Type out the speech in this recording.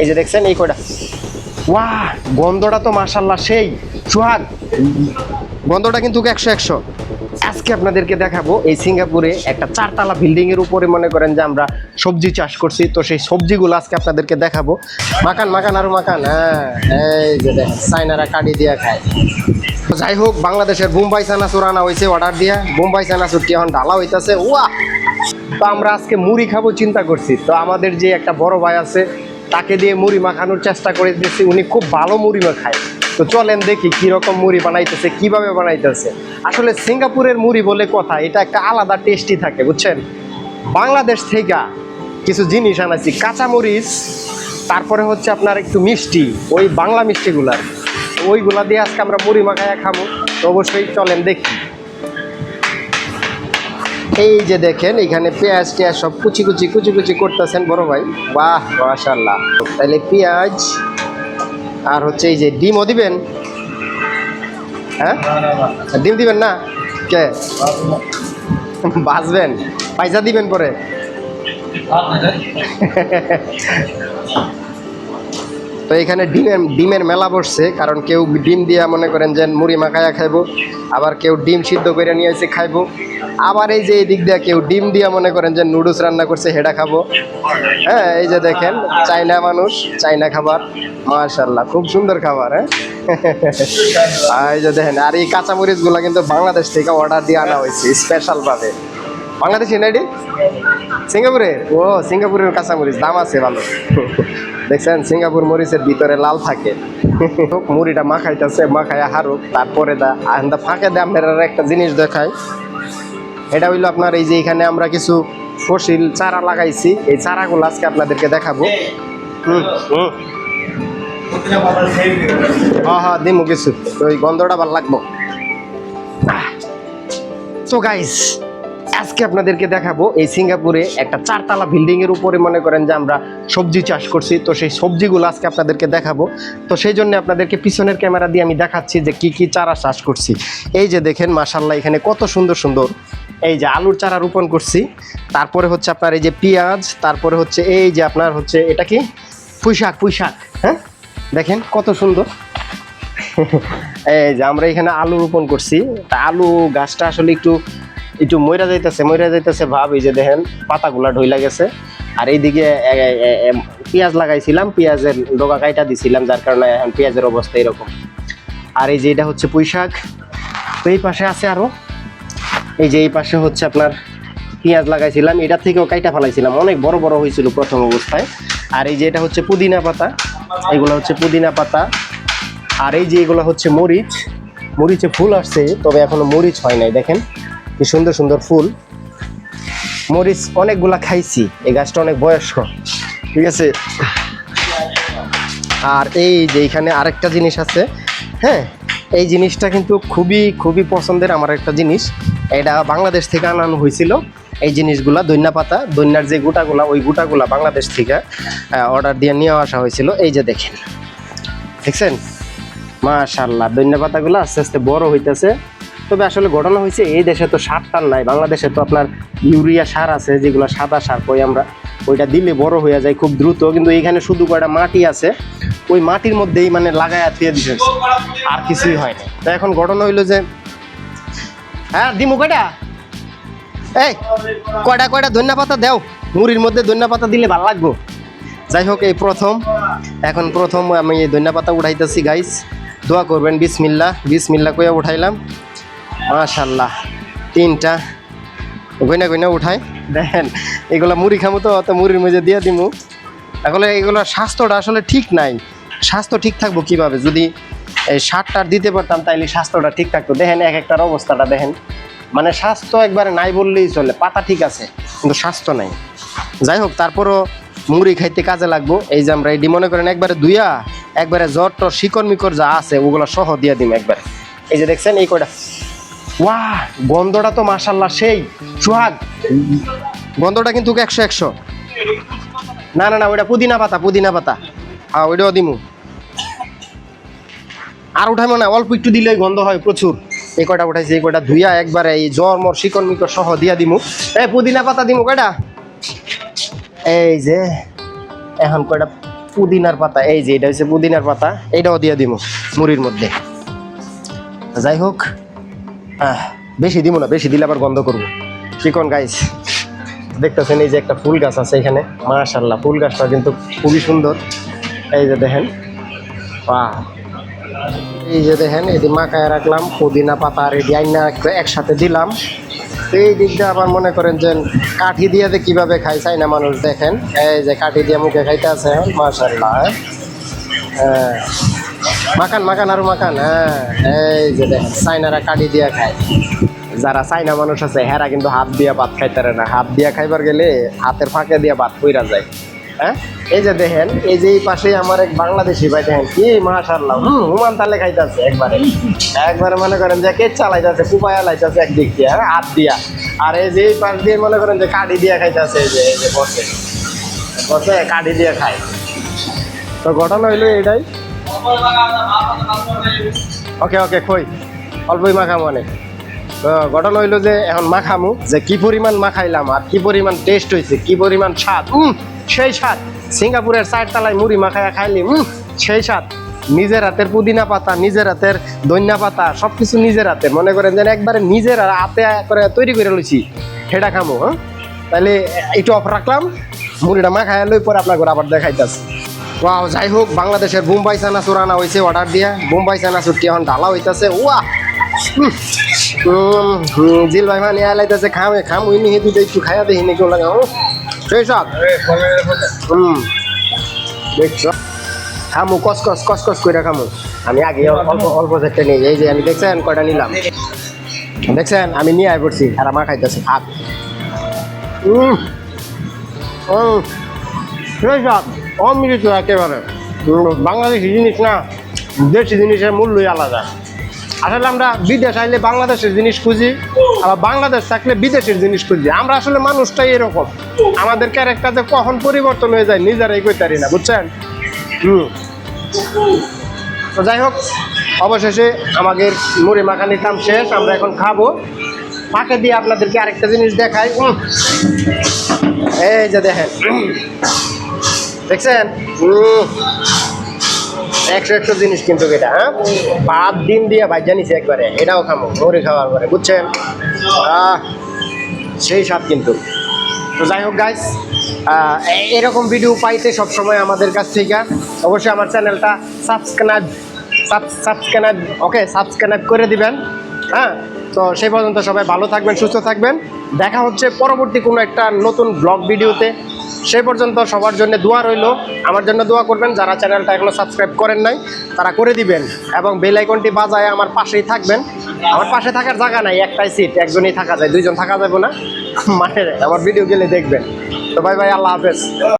এই যে দেখছেন, এই কয়টা? ওয়া গন্ধটা তো মাশাল্লাহ সেই। সুহাগ, গন্ধটা কিন্তু একশো একশো। আজকে আপনাদেরকে দেখাবো, এই সিঙ্গাপুরে একটা চারতলা বিল্ডিং এর উপরে মনে করেন যে আমরা সবজি চাষ করছি, তো সেই সবজিগুলো আজকে আপনাদেরকে দেখাবো। মাকান মাকান আরও মাকান হ্যাঁ এই যে দেখ চাইনারা কাটি দিয়া খায়। যাই হোক, বাংলাদেশের বোম্বাই চানাচুর আনা হয়েছে অর্ডার দিয়া। বোম্বাই চানাচুরটি এখন ডালা হইতাছে ওয়া তো আমরা আজকে মুড়ি খাব, চিন্তা করছি। তো আমাদের যে একটা বড় ভাই আছে তাকে দিয়ে মুড়ি মাখানোর চেষ্টা করে দিচ্ছি উনি খুব ভালো মুড়ি মাখায়। তো চলেন দেখি কীরকম মুড়ি বানাইতেছে, কীভাবে বানাইতেছে। আসলে সিঙ্গাপুরের মুড়ি বলে কথা, এটা একটা আলাদা টেস্টি থাকে, বুঝছেন? বাংলাদেশ থেকে কিছু জিনিস আনাইছি কাঁচা মরিচ তারপরে হচ্ছে আপনার একটু মিষ্টি, ওই বাংলা মিষ্টিগুলার ওইগুলা দিয়ে আজকে আমরা মুড়ি মাখাইয়া খাব। তো অবশ্যই চলেন দেখি। এই যে দেখেন, এখানে পেঁয়াজ টেয়াজ সব কুচি কুচি কুচি কুচি করতেছেন বড় ভাই। বাহ মাশাল্লাহ তাহলে পেঁয়াজ আর হচ্ছে এই যে ডিমও দিবেন? হ্যাঁ? ডিম দিবেন না? কে? বাঁচবেন। পয়সা দিবেন পরে। তো এখানে ডিমের ডিমের মেলা বসছে, কারণ কেউ ডিম দিয়া মনে করেন যে মুড়ি মাখায়া খাইবো, আবার কেউ ডিম সিদ্ধ করে নিয়ে এসে খাইবো। আবার এই যে এই দিক দিয়ে কেউ ডিম দিয়া মনে করেন যে নুডলস রান্না করছে, হেডা খাব। হ্যাঁ এই যে দেখেন চাইনা মানুষ চাইনা খাবার। মাশাল্লাহ খুব সুন্দর খাবার হ্যাঁ? এই যে দেখেন, আর এই কাঁচামরিচগুলা কিন্তু বাংলাদেশ থেকে অর্ডার দিয়ে আনা হয়েছে স্পেশাল ভাবে। বাংলাদেশি না সিঙ্গাপুরে? ও, সিঙ্গাপুরের কাঁচামরিচ, দাম আছে ভালো। দেখছেন, সিঙ্গাপুর মরিচের ভিতরে লাল থাকে। মুড়িটা মাখাইতেছে, মাখাইয়া হারুক, তারপরে দা আন্দা ফাঁকে দে, আপনার একটা জিনিস দেখায় এটা হইল আপনার এই যে এখানে আমরা কিছু ফসিল চারা লাগাইছি। এই চারাগুলো আজকে আপনাদেরকে দেখাবো। হুম হুম। হ্যাঁ হ্যাঁ দিমু কিছু। ওই গন্ধটা ভালো লাগবো। তো গাইস আজকে আপনাদেরকে দেখাবো এই সিঙ্গাপুরে একটা চারতলা বিল্ডিং এর উপরে মনে করেন যে আমরা সবজি চাষ করছি। তো সেই সবজিগুলো আজকে আপনাদেরকে দেখাবো। তো সেই জন্য আপনাদেরকে পিছনের ক্যামেরা দিয়ে আমি দেখাচ্ছি যে কি কি চারা চাষ করছি। এই যে দেখেন মাসাল্লাহ এখানে কত সুন্দর সুন্দর এই যে আলুর চারা রোপণ করছি, তারপরে হচ্ছে আপনার এই যে পেঁয়াজ, তারপরে হচ্ছে এই যে আপনার হচ্ছে এটা কি? পুঁইশাক পুঁইশাক হ্যাঁ? দেখেন কত সুন্দর। এই যে আমরা এখানে আলু রোপণ করছি। তা আলু গাছটা আসলে একটু একটু ময়রা যাইতেছে ময়রা যাইতেছে ভাব, এই যে দেখেন পাতাগুলা ঢইলা গেছে। আর এইদিকে পেঁয়াজ লাগাইছিলাম, পেঁয়াজের ডোকা কাইটা দিছিলাম, যার কারণে এখন পেঁয়াজের অবস্থা এরকম। আর এই যে এটা হচ্ছে পুঁই শাক তো এই পাশে আছে আরও এই যে এই পাশে হচ্ছে আপনার পেঁয়াজ লাগাইছিলাম, এটা থেকেও কাইটা ফালাইছিলাম। অনেক বড় বড় হয়েছিল প্রথম অবস্থায়। আর এই যে এটা হচ্ছে পুদিনা পাতা, এগুলো হচ্ছে পুদিনা পাতা। আর এই যে এগুলো হচ্ছে মরিচ, মরিচে ফুল আসছে, তবে এখনও মরিচ হয় নাই, দেখেন। কি সুন্দর সুন্দর ফুল। মরিচ অনেকগুলা খাইছি, এই গাছটা অনেক বয়স্ক, ঠিক আছে? আর এই যে এখানে আরেকটা জিনিস আছে হ্যাঁ? এই জিনিসটা কিন্তু খুবই খুবই পছন্দের আমার একটা জিনিস। এটা বাংলাদেশ থেকে আনানো হয়েছিল। এই জিনিসগুলা দৈন্যা পাতা দৈন্যার যে গোটাগুলা ওই গোটাগুলা বাংলাদেশ থেকে অর্ডার দিয়ে নিয়ে আসা হয়েছিল। এই যে দেখেন, দেখছেন? মাশাল্লাহ ধন্যা পাতাগুলো আস্তে আস্তে বড় হইতেছে। তবে আসলে ঘটনা হয়েছে, এই দেশে তো সার টার নাই। বাংলাদেশে তো আপনার ইউরিয়া সার আছে, যেগুলো সাদা সার কই আমরা, ওইটা দিলে বড় হয়ে যায় খুব দ্রুত। কিন্তু এইখানে শুধু কয়টা মাটি আছে, ওই মাটির মধ্যেই মানে লাগায় আর কিছুই হয় না তো এখন ঘটনা হইল যে হ্যাঁ দিমু কয়টা? এই, কয়টা কয়টা ধন্যা পাতা দেও? মুড়ির মধ্যে ধন্যা পাতা দিলে ভালো লাগবো। যাই হোক, এই প্রথম। এখন প্রথম আমি এই ধন্যা পাতা উঠাইতেছি গাইস দোয়া করবেন বিসমিল্লা বিসমিল্লা কইয়া উঠাইলাম। মাশাল্লাহ, তিনটা। গইনা গইনা উঠাই। দেখেন, এগুলা মুড়ি খামো তো অত মুড়ির মধ্যে দিয়ে দিমু। আসলে এগুলোর স্বাস্থ্যটা আসলে ঠিক নাই। স্বাস্থ্য ঠিক থাকব কীভাবে? যদি এই সারটার দিতে পারতাম, তাইলে স্বাস্থ্যটা ঠিক থাকতো। দেখেন এক একটার অবস্থাটা দেখেন। মানে স্বাস্থ্য একবারে নাই বললেই চলে, পাতা ঠিক আছে, কিন্তু স্বাস্থ্য নাই। যাই হোক, তারপরও মুড়ি খাইতে কাজে লাগবো। এই যে আমরা এটি মনে করেন একবারে দুইয়া একবারে জ্বর টর, শিকড় মিকর যা আছে, ওগুলো সহ দিয়ে দিম একবারে। এই যে দেখছেন, এই কয়টা? ওয়াহ, গন্ধটা তো মাশাল্লাহ সেই। সুহাগ, গন্ধটা কিন্তু একশো একশো। না না না, ওইটা পুদিনা পাতা পুদিনা পাতা। হ্যাঁ ওইটাও দিমু। আর উঠাইবো না, অল্প একটু দিলেই গন্ধ হয় প্রচুর। এই কয়টা উঠাইছি, এই কয়টা ধুইয়া একবারে এই জ্বর, মর, শিকড়, মিকড় সহ দিয়া দিমু। এই পুদিনা পাতা দিমু, কয়টা? এই যে, এখন কয়টা? পুদিনার পাতা, এই যে, এটা হচ্ছে পুদিনার পাতা, এইটাও দিয়ে দিব মুড়ির মধ্যে। যাই হোক বেশি দিব না, বেশি দিলে আবার গন্ধ করব। চিকন গাইস দেখতেছেন এই যে একটা ফুল গাছ আছে এখানে মাশাল্লাহ ফুল গাছটা কিন্তু খুবই সুন্দর। এই যে দেখেন, বাহ। এই যে দেখেন যে মাখায় রাখলাম, পুদিনা পাতা আর রেডি আইনা এক- একসাথে দিলাম। এই দিকটা আবার মনে করেন যে কাঠি দিয়ে যে কীভাবে খাই চাই না মানুষ, দেখেন। এই যে কাঠি দিয়ে মুখে খাইতে আছে মাশাল্লাহ হ্যাঁ। মাখান মাখান আরও মাখান হ্যাঁ। এই যে দেখেন চাইনারা কাঠি দিয়ে খায়। যারা চাইনা মানুষ আছে, হেরা কিন্তু হাত দিয়ে ভাত খাইতে না। হাত দিয়ে খাইবার গেলে হাতের ফাঁকে দিয়ে ভাত পইরা যায়। হ্যাঁ? এই যে দেখেন, এই যে এই পাশে আমার এক বাংলাদেশি ভাই দেখেন, কি মাশাল্লাহ হুম হুমান তালে খাইতেছে একবারে। একবারে মনে করেন যে কে চালাইতেছে কুপায়া লাইতেছে একদিক দিয়ে হ্যাঁ হাত দিয়া। আর এই যে এই পাশ দিয়ে মনে করেন যে কাঠি দিয়ে খাইতেছে, এই যে এই যে বসে। বসে, কাঠি দিয়ে খায়। তো ঘটনা হইল এটাই ওকে ওকে, কই? অল্পই মাখাম অনেক। তো ঘটনা হইল যে এখন মাখামু, যে কি পরিমাণ মাখাইলাম আর কি পরিমাণ টেস্ট হয়েছে কি পরিমাণ স্বাদ সেই স্বাদ সিঙ্গাপুরের চার তালায় মুড়ি মাখায়া খাইলি সেই স্বাদ নিজের হাতের পুদিনা পাতা, নিজের হাতের ধনিয়া পাতা সব কিছু নিজের হাতের। মনে করেন যেন একবারে নিজের হাতে করে তৈরি করে লইছি। সেটা খামো হ্যাঁ? তাহলে একটু অফ রাখলাম। মুড়িটা মাখায় লই পরে আপনার ঘরে আবার দেখাইতেছে। ওয়াও, যাই হোক, বাংলাদেশের বোম্বাই চানাচুর আনা হয়েছে অর্ডার দিয়া। বোম্বাই চানাচুরটি এখন ঢালা হইতাছে। ওয়া জিল ভাই মানে আলাইতেছে, খামে খাম উই নিয়ে দুটো একটু খাইয়া দেখি নাকি লাগে সেই সব। হুম। দেখছ? খামু কস কস কস কস করে খামু। আমি আগে অল্প অল্প একটা নিই এই যে আমি দেখছেন কয়টা নিলাম? দেখছেন? আমি নিয়ে আয় পড়ছি। আর আমার খাইতেছে। খাক হুম হুম সেই সব অমৃত একেবারে। বাংলাদেশি জিনিস না দেশি জিনিসের মূল্যই আলাদা। আসলে আমরা বিদেশ আইলে বাংলাদেশের জিনিস খুঁজি, আবার বাংলাদেশ থাকলে বিদেশের জিনিস খুঁজি। আমরা আসলে মানুষটাই এরকম। আমাদের ক্যারেক্টার যে কখন পরিবর্তন হয়ে যায় নিজেরাই কইতে পারি না, বুঝছেন? হুম। তো যাই হোক, অবশেষে আমাদের মুড়ি মাখানির কাম শেষ, আমরা এখন খাব। ফাঁকে দিয়ে আপনাদেরকে আরেকটা জিনিস দেখাই। এই যে দেখেন। দেখছেন? একশো একশো জিনিস কিন্তু এটা হ্যাঁ? পাঁচ দিন দিয়ে ভাই জানিস একবারে, এটাও খামো মরে খাওয়ার পরে, বুঝছেন? সেই স্বাদ কিন্তু। তো যাই হোক গাইস এরকম ভিডিও পাইতে সবসময় আমাদের কাছ থেকে। অবশ্যই আমার চ্যানেলটা সাবস্ক্রাইব সাবস্ক্রাইব ওকে সাবস্ক্রাইব করে দিবেন। হ্যাঁ? তো সেই পর্যন্ত সবাই ভালো থাকবেন, সুস্থ থাকবেন। দেখা হচ্ছে পরবর্তী কোনো একটা নতুন ব্লগ ভিডিওতে। সেই পর্যন্ত সবার জন্য দোয়া রইল। আমার জন্য দোয়া করবেন, যারা চ্যানেলটা এখনও সাবস্ক্রাইব করেন নাই, তারা করে দিবেন এবং বেল আইকনটি বাজায় আমার পাশেই থাকবেন। আমার পাশে থাকার জায়গা নাই, একটাই সিট একজনই থাকা যায়, দুইজন থাকা যাবে না। মানে আমার ভিডিও গেলে দেখবেন। তো ভাই ভাই আল্লাহ হাফেজ।